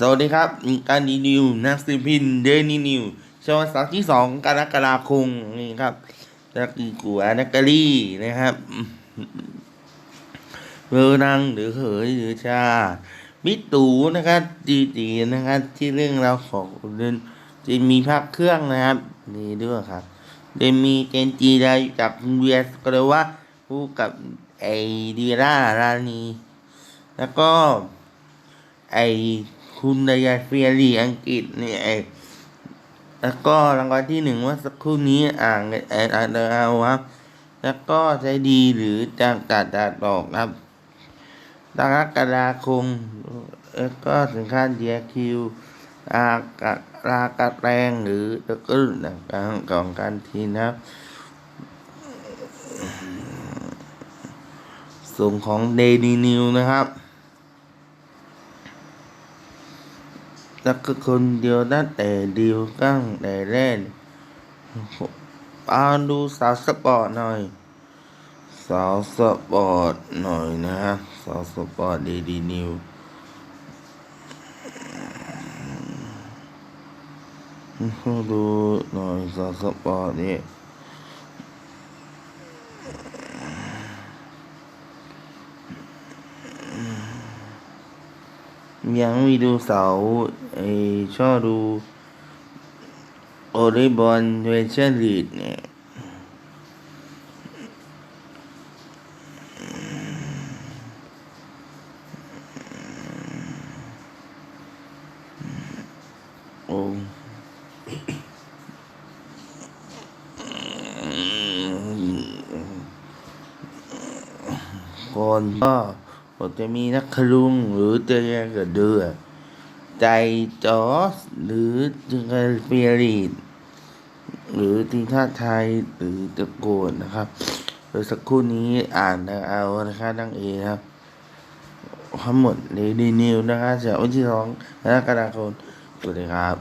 สวัสดีครับการดีนิวนักสืบพินเดนินิวช่วงวันเสาร์ที่สองกรกฎาคมนี่ครับนักกีกัวนักกะลี่นะครับเบอร์นังหรือเหยหรือชา มิตูนะครับดีดีนะครับ ที่เรื่องราวของเดนจะมีภาพเครื่องนะครับนี่ด้วยครับเดมีเจนจีได้จากเวียสก็เลยว่าคู่กับไอเดียร่ารานีแล้วก็ไอ คุณดายาเฟียรีอังกฤษนี่ไอแล้วก็รางวัลที่หนึ่งว่าสักครู่นี้อ่างไออ่านเอาครับ แล้วก็ใจดีหรือจางตัดดาดอกครับกรกฎาคมแล้วก็สินค้าเดียคิวอากะรากระแรงหรือตะกึ่งการของการทีนะครับส่งของเดดีนิวนะครับ รักคือคนเดียวตั้แต่เดียวตั้งแต่แรกเอาดูสาวสปอร์ตหน่อย สาวสปอร์ตหน่อยนะฮะสาวสปอร์ตดีดีนิวดูหน่อยสาวสปอร์ตนี่ ยังมีดูเสาไอชอบดูโอริบอลเวเชอร์ลีดเนี่ยโอ้คนก็ บอกจะมีนักครุงหรือจะยังกับเดือใจจอสหรือจึงกเฟียรีดหรือทีมชาติไทยหรือตะโกนนะครับโดยสักครู่นี้อ่านเอานะครับดังเอครับทั้งหมดในดีนิวนะครับจากวันที่สองกรกฎาคมสวัสดีครับ